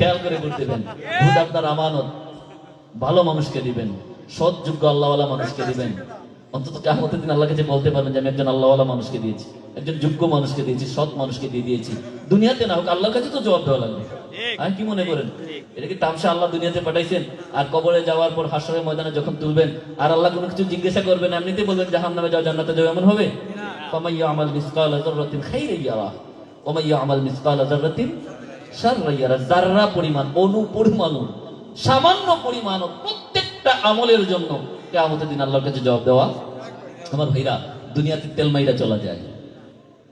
খেয়াল করে ভোট দেবেন ভোট আপনার আমানত। ভালো মানুষকে দিবেন আল্লাহওয়ালা মানুষকে দিবেন। অন্তত দিন আল্লাহ কাছে বলতে পারবেন যে আমি একজন আল্লাহওয়ালা মানুষকে দিয়েছি একজন যোগ্য মানুষকে দিয়েছি সৎ মানুষকে দিয়ে দিয়েছি। দুনিয়াতে না হোক আল্লাহর কাছে তো জবাব দেওয়া লাগবে। আর কি মনে করেন? এটা কি তামসা আল্লাহ দুনিয়াতে পাঠাইছেন? আর কবরে যাওয়ার পর হাসরের ময়দানে যখন তুলবেন আর আল্লাহ কোনো কিছু জিজ্ঞাসা করবেন এমনিতে বলবেন জাহান নামে যাও জান্নাতে যাও এমন হবে? ফামাইয়া আমাল মিসকাল যাররাতিন খাইরান ইয়ারা ওমাইয়া আমাল মিসকাল যাররাতিন শাররান যাররা পরিমাণ অনু পরিমাণও সামান্য পরিমাণ প্রত্যেকটা আমলের জন্য কেয়ামতের দিন আল্লাহর কাছে জবাব দেওয়া আমার ভাইরা, দুনিয়াতে তেল মাইরা চলা যায়।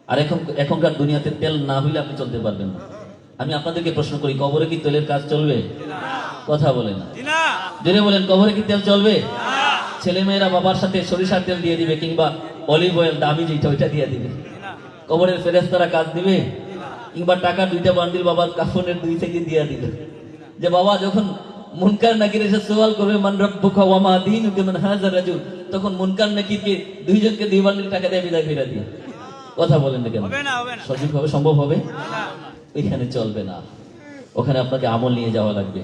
আর এখন, এখনকার দুনিয়াতে তেল না হইলে আপনি চলতে পারবেন না। আমি আপনাদেরকে প্রশ্ন করি, কবরে কি তেলের কাজ চলবে? কথা বলে না। জেনে বলেন, কবরে কি তেল চলবে? ছেলে মেয়েরা বাবার সাথে সরিষার তেল দিয়ে দিবে কিংবা অলিভ অয়েল, দামি যেটা ওইটা দিয়ে দিবে। কবরের ফেরেস্তারা কাজ দিবে? কিংবা টাকা দুইটা বান্ডিল বাবার কাফনের দুই থেকে দিয়ে দিবে যে বাবা যখন মুনকার নাকির এসে সওয়াল করবে মান রব্বুকা ওয়া মা দীনুকা মান হাযা রাজুল তখন মুনকার নাকিরকে দুইজনকে দুই বান্ডিল টাকা দিয়ে বিদায় করে দিয়ে। কথা বলেন না কেন? হবে না হবে না। সঠিকভাবে সম্ভব হবে? ওইখানে চলবে না। ওখানে আপনাকে আমল নিয়ে যাওয়া লাগবে।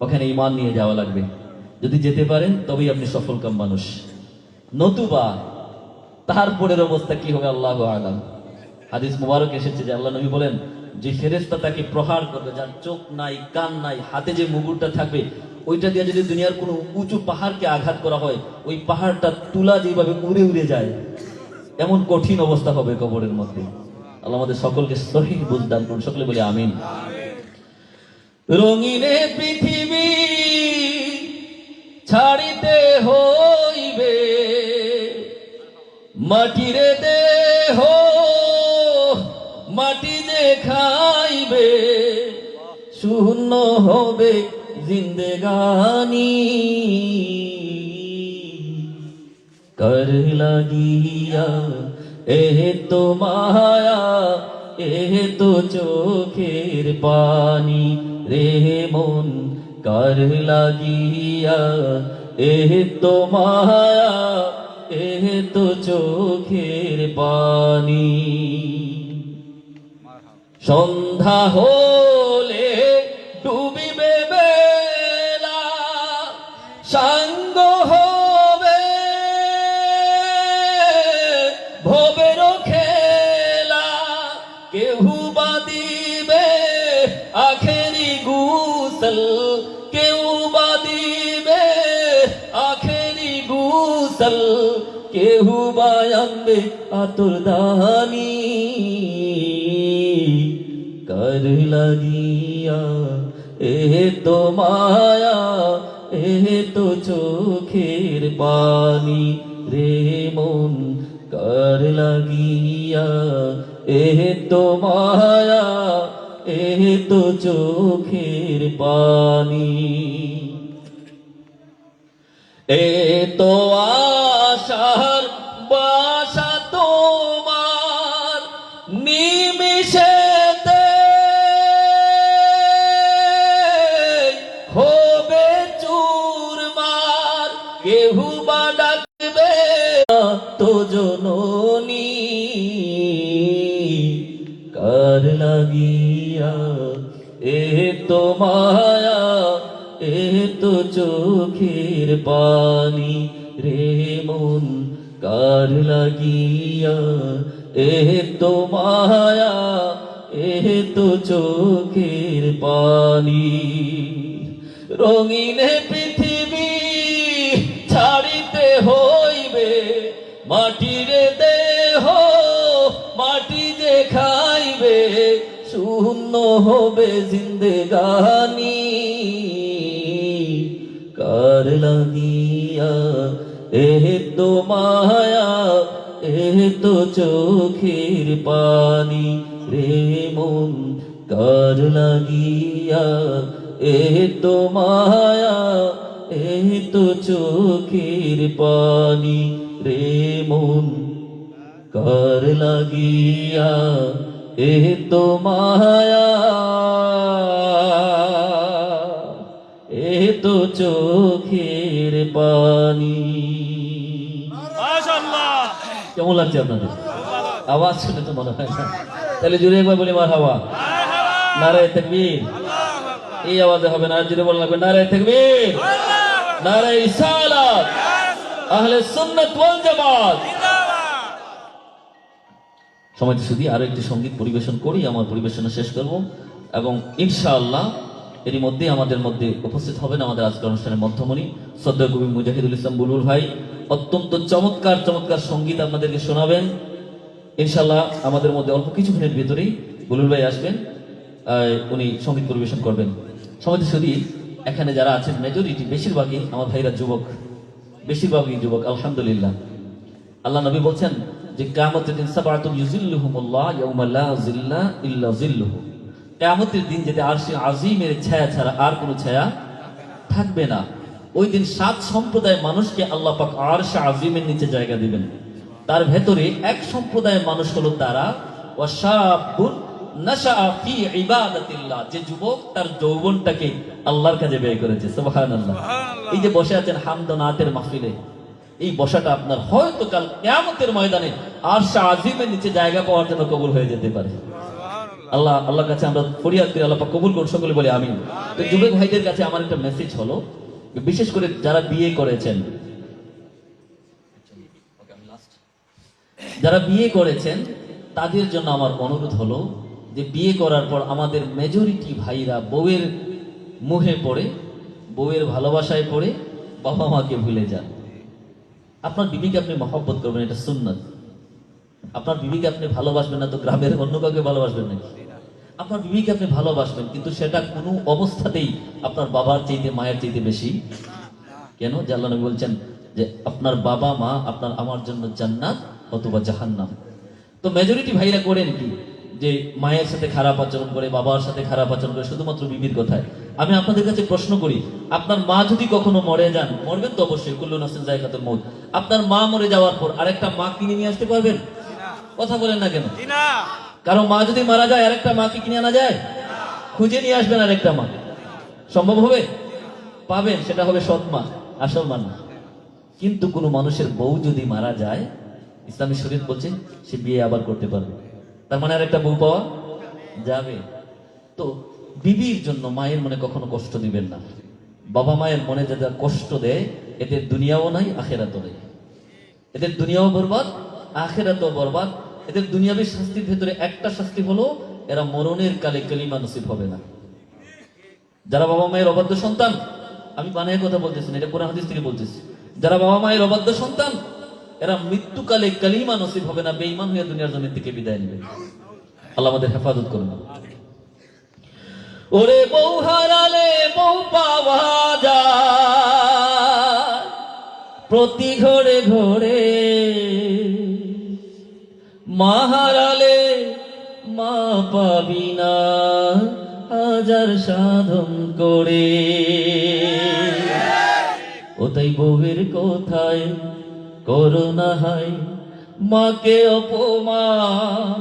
ওখানে ইমান নিয়ে যাওয়া লাগবে। যদি যেতে পারেন তবেই আপনি সফল কাম মানুষ। নতুবা তারপরের অবস্থা কি হবে আল্লাহ আলাম। হাদিস মুবারক এসেছে যে আল্লাহ নবী বলেন, যে ফেরেস্তা তাকে প্রহার করবে, যার চোখ নাই, কান নাই, হাতে যে মুগুরটা থাকবে, ওইটা দিয়ে যদি দুনিয়ার কোনো উঁচু পাহাড়কে আঘাত করা হয়, ওই পাহাড়টা তুলা যেভাবে উড়ে উড়ে যায়, এমন কঠিন অবস্থা হবে কবরের মধ্যে। আল্লাহ আমাদের সকলকে সহিহ বুঝদান করুন, সকলে বলি আমিন। রঙিনে পৃথিবী ছাড়িতে হইবে, মাটিরে দেহ শূন্য হবে জিন্দেগানি। কর লাগিয়া এহ তো মায়া এহ তো চোখের পানি। রে মন, কর লাগিয়া এহ তো মায়া এহ তো চোখের পানি। সন্ধ্যা হলে গুসল কেহু বায়াম্বে আতুর দানি কর লাগিয়া, এ তো মায়া, এ তো চোখের পানি রে মন। কর লাগিয়া, এ তো মায়া, এ তো চোখের পানি। এ তো আশার বাসা তোমার নিমিশেতে হবে চুরমার কেহু বা পানি রে মন, কার লাগিয়া? এ তো মায়া, এ তো চোখের পানি। রঙিন পৃথিবী ছাড়িতে হইবে, মাটির দেহ, মাটি যে খাইবে, শূন্য হবে জিন্দেগানি। কার লাগিয়া এ তো মায়া এ তো চোখের পানি রে মন কার লাগিয়া এ তো মায়া এ তো চোখের পানি রে মন কার লাগিয়া এ তো মায়া তো চোখের পানি। কেমন লাগছে আপনাদের? আওয়াজ শুনে তো মনে হয় না। তাহলে জুড়ে একবার বলি মার হাওয়া নারে তকবীর। এই আওয়াজে হবে না যদি বলা লাগবে নারায় তাকবীর। নারায় ইসালাত। আহলে সুন্নাত ওয়াল জামাত। সময় শুধু আরও একটি সংগীত পরিবেশন করি আমার পরিবেশনা শেষ করব। এবং ইনশাআল্লাহ এরই মধ্যে আমাদের মধ্যে উপস্থিত হবেন আমাদের আজকের অনুষ্ঠানের মধ্যমণি শ্রদ্ধা কবি মুজাহিদুল ইসলাম বুলুর ভাই। অত্যন্ত চমৎকার চমৎকার সংগীত আপনাদেরকে শোনাবেন। ইনশাআল্লাহ আমাদের মধ্যে অল্প কিছুক্ষণের ভেতরেই বুলুর ভাই আসবেন উনি সংগীত পরিবেশন করবেন। সমাজ শুধু এখানে যারা আছেন মেজরিটি বেশিরভাগই আমার ভাইরা যুবক, বেশিরভাগই যুবক, আলহামদুলিল্লাহ। আল্লাহ নবী বলছেন যে কিয়ামতের দিন সাবাতুন ইউজিল্লুহুমুল্লাহ, ইয়াউমা লা ইল্লা জিল্লুহু। কিয়ামতের দিন যেতে আরশে আজিমের ছায়া ছাড়া আর কোনো ছায়া থাকবে না ওই দিন সাত সম্প্রদায়ের মানুষকে আল্লাহ পাক আরশে আজিমের নিচে জায়গা দিবেন। তার ভেতরে এক সম্প্রদায়ের মানুষ হলো তারা যে যুবক তার যৌবনটাকে আল্লাহর কাজে ব্যয় করেছে। সুবহানাল্লাহ। এই যে বসে আছেন হামদনাতের মাহফিলে এই বসাটা আপনার হয়তো কাল কেয়ামতের ময়দানে আর আজিমের নিচে জায়গা পাওয়ার জন্য কবুল হয়ে যেতে পারে। আল্লাহ, আল্লাহর কাছে আমরা ফরিয়াদ করি, আল্লাহ কবুল করুন, সকলে বলে আমিন। তো যুবক ভাইদের কাছে আমার একটা মেসেজ হলো, বিশেষ করে যারা বিয়ে করেছেন। যারা বিয়ে করেছেন, তাদের জন্য আমার অনুরোধ হলো যে বিয়ে করার পর আমাদের মেজরিটি ভাইরা বউয়ের মুহে পড়ে, বউয়ের ভালোবাসায় পড়ে বাবা মাকে ভুলে যান। আপনার বিবিকে আপনি মহব্বত করবেন, এটা সুন্নত। আপনার বিবিকে আপনি ভালোবাসবেন না তো গ্রামের অন্য কাউকে ভালোবাসবেন নাকি? আপনার বিবিকে আপনি ভালোবাসবেন, কিন্তু সেটা কোনো অবস্থাতেই আপনার বাবার চাইতে, মায়ের চাইতে বেশি কেন? যে আল্লাহ নবী বলছেন যে আপনার বাবা মা আপনার আমার জন্য জান্নাত অথবা জাহান্নাম। তো মেজরিটি ভাইরা করেন কি? যে মায়ের সাথে খারাপ আচরণ করে, বাবার সাথে খারাপ আচরণ করে, শুধুমাত্র বিবির কথায়। আমি আপনাদের কাছে প্রশ্ন করি, আপনার মা যদি কখনো মরে যান, মরবেন তো অবশ্যই, কুল্লু নাসিন জায়গাতুল মৌত আপনার মা মরে যাওয়ার পর আরেকটা মা কিনে নিয়ে আসতে পারবেন? কথা বলেন না কেন? কারণ মা যদি মারা যায় আরেকটা মাকে কিনে আনা যায়? খুঁজে নিয়ে আসবেন আরেকটা মা। সম্ভব হবে? পাবেন সেটা হবে সৎ মা আসল মা না। কিন্তু কোনো মানুষের বউ যদি মারা যায় ইসলামী শরীর বলছে সে বিয়ে আবার করতে পারবে। তার মানে আরেকটা বউ পাওয়া যাবে। তো বিবির জন্য মায়ের মনে কখনো কষ্ট দিবেন না। বাবা মায়ের মনে যারা কষ্ট দেয় এদের দুনিয়াও নাই আখেরাতও নেই। এদের দুনিয়াও বরবাদ আখেরাতও বরবাদ এদের দুনিয়াবী শাস্তির ভেতরে একটা শাস্তি হলো, এরা মরণের কালে কালিমা নসিব হবে না। যারা বাবা মায়ের অবাধ্য সন্তান, আমি বানায় কথা বলতেছি না, এটা কোরআন হাদিস থেকে বলতেছি। যারা বাবা মায়ের অবাধ্য সন্তান, এরা মৃত্যুকালে কালিমা নসিব হবে না, বেঈমান হয়ে দুনিয়ার জমিন থেকে বিদায় নেবে। আল্লাহ আমাদের হেফাজত করুন। ওরে বউ হারালে বউ পাওয়া যায়, প্রতি ঘরে ঘরে মা হারালে মা পাবি না, হাজার সাধন করে। ও তাই বউয়ের কোথায় করোনা হাই মাকে অপমান।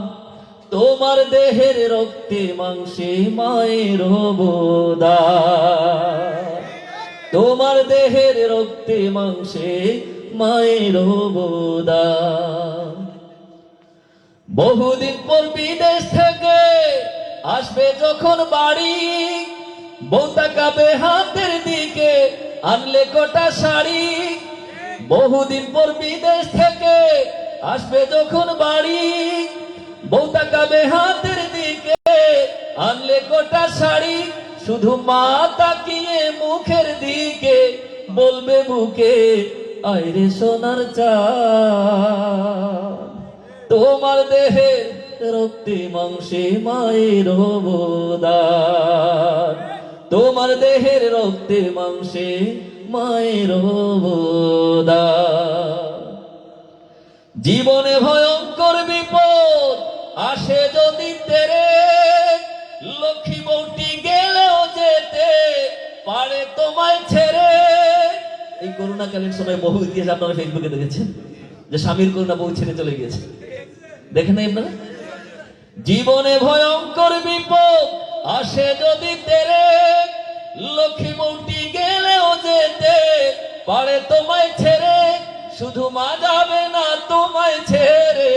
তোমার দেহের রক্তে মাংসে মায়ের বোদা তোমার দেহের রক্তে মাংসে মায়ের বোদা বহুদিন পর বিদেশ থেকে আসবে যখন বাড়ি। বউ তাকাবে হাতের দিকে আনলে কটা শাড়ি। বহুদিন পর বিদেশ থেকে আসবে যখন বাড়ি। বউ তাকাবে হাতের দিকে আনলে কটা শাড়ি। শুধু মা তাকিয়ে মুখের দিকে বলবে, বুকে আইরে সোনার চা তোমার দেহে রক্তে মাংসে মায়ের অবদান। তোমার দেহের রক্তে মাংসে মায়ের জীবনে ভয়ঙ্কর বিপদ আসে যদি তেরে। লক্ষ্মী বউটি গেলেও যেতে পারে তোমায় ছেড়ে। এই করোনাকালীন সময় বহু ইতিহাস আপনারা ফেসবুকে দেখেছেন যে স্বামীর করোনা বউ ছেড়ে চলে গিয়েছে। দেখেন জীবনে ভয়ঙ্কর বিপদ আসে যদি তেরে। লক্ষ্মী বউটি গেলেও যেতে পারে তোমায় ছেড়ে। শুধু মা যাবে না তোমায় ছেড়ে।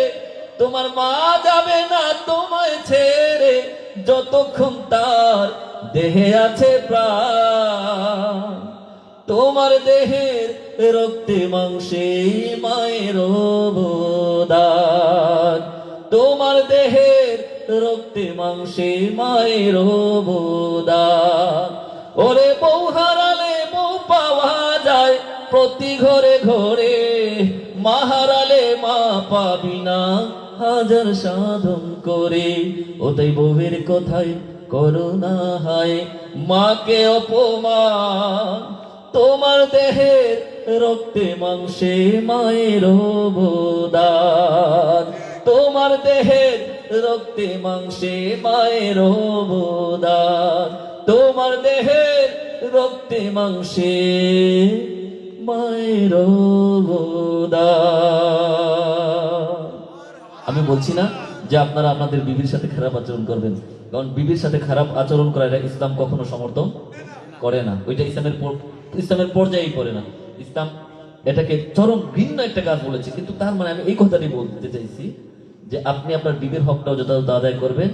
তোমার মা যাবে না তোমায় ছেড়ে। যতক্ষণ তার দেহে আছে প্রাণ, তোমার দেহের রক্তে মাংসে মায়ের অবদান। তোমার দেহের রক্তে মাংসে মায়ের অবদান। ওরে বউ হারালে বউ পাওয়া যায়, প্রতি ঘরে ঘরে মা হারালে মা পাবি না। হাজার সাধন করে, ও তাই বউয়ের কথায় করোনা হায়। মাকে অপমান, তোমার দেহের রক্তে মাংসে মায়ের অবদান। তোমার দেহের রক্তে মাংসে মায়ের অবদান। তোমার দেহের রক্তে মাংসে মায়ের আমি বলছি না যে আপনারা আপনাদের বিবির সাথে খারাপ আচরণ করবেন, কারণ বিবির সাথে খারাপ আচরণ করা এটা ইসলাম কখনো সমর্থন করে না। ওইটা ইসলামের ইসলামের পর্যায়েই পড়ে না। ইসলাম এটাকে চরম ভিন্ন একটা কাজ বলেছে, কিন্তু তার মানে আমি এই কথাটি বলতে চাইছি যে আপনি আপনার বিবির হকটাও যথাযথ আদায় করবেন,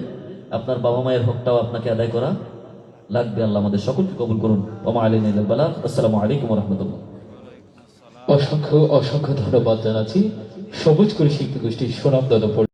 আপনার বাবা মায়ের হকটাও আপনাকে আদায় করা লাগবে। আল্লাহ আমাদের সকলকে কবুল করুন। আসসালামু আলাইকুম রহমতুল্লাহ। অসংখ্য অসংখ্য ধন্যবাদ জানাচ্ছি। সবুজ করে শিল্পী গোষ্ঠীর সুনাম দাদা